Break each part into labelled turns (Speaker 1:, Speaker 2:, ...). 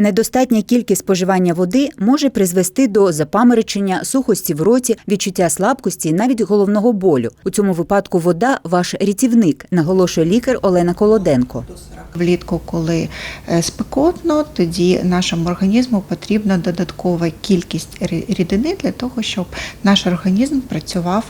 Speaker 1: Недостатня кількість споживання води може призвести до запаморочення, сухості в роті, відчуття слабкості навіть головного болю. У цьому випадку вода ваш рятівник, наголошує лікар Олена Колоденко.
Speaker 2: Влітку, коли е, спекотно, тоді нашому організму потрібна додаткова кількість рідини для того, щоб наш організм працював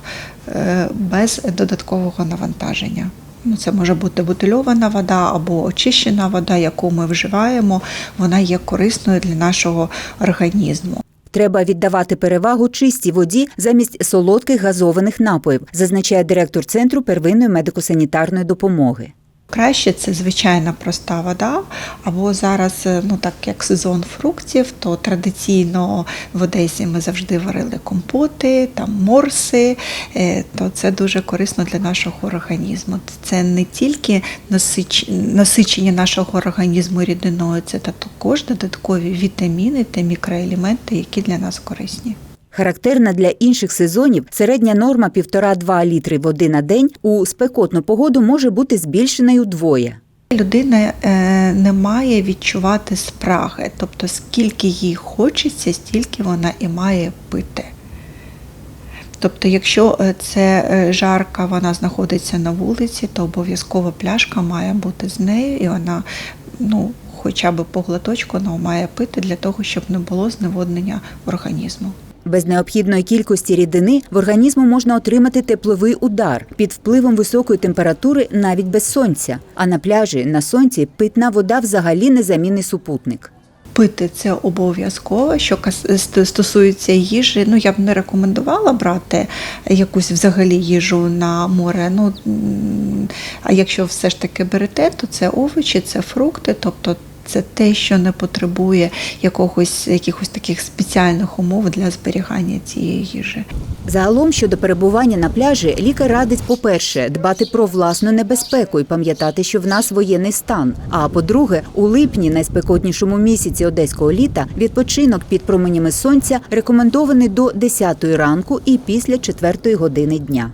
Speaker 2: е, без додаткового навантаження. Ну, Це може бути бутильована вода або очищена вода, яку ми вживаємо. Вона є корисною для нашого організму.
Speaker 1: Треба віддавати перевагу чистій воді замість солодких газованих напоїв, зазначає директор центру первинної медико-санітарної допомоги.
Speaker 2: Краще це звичайна проста вода, або зараз, е, ну так як сезон фруктів, то традиційно в Одесі ми завжди варили компоти, там морси, е, то це дуже корисно для нашого організму. Це не тільки насичення нашого організму рідиною, це також додаткові вітаміни та мікроелементи, які для нас корисні.
Speaker 1: Характерна для інших сезонів середня норма 1,5-2 літри води на день у спекотну погоду може бути збільшеною вдвоє.
Speaker 2: Людина е, не має відчувати спраги, тобто скільки їй хочеться, стільки вона і має пити. Тобто, якщо е, це е, жарка, вона знаходиться на вулиці, то обов'язково пляшка має бути з нею, і вона ну, хоча б по глоточку вона має пити для того, щоб не було зневоднення організму.
Speaker 1: Без необхідної кількості рідини в організму можна отримати тепловий удар під впливом високої температури навіть без сонця. А на пляжі на сонці питна вода взагалі незамінний супутник.
Speaker 2: Пити це обов'язково. Що стосується їжі, ну я б не рекомендувала брати якусь взагалі їжу на море. Ну а якщо все ж таки берете, то це овочі, це фрукти, тобто. Це те, що не потребує якогось якихось таких спеціальних умов для зберігання цієї їжі.
Speaker 1: Загалом щодо перебування на пляжі, лікар радить, по-перше, дбати про власну небезпеку і пам'ятати, що в нас воєнний стан. А по-друге, у липні, найспекотнішому місяці одеського літа, відпочинок під променями сонця рекомендований до 10 ранку і після 4 години дня.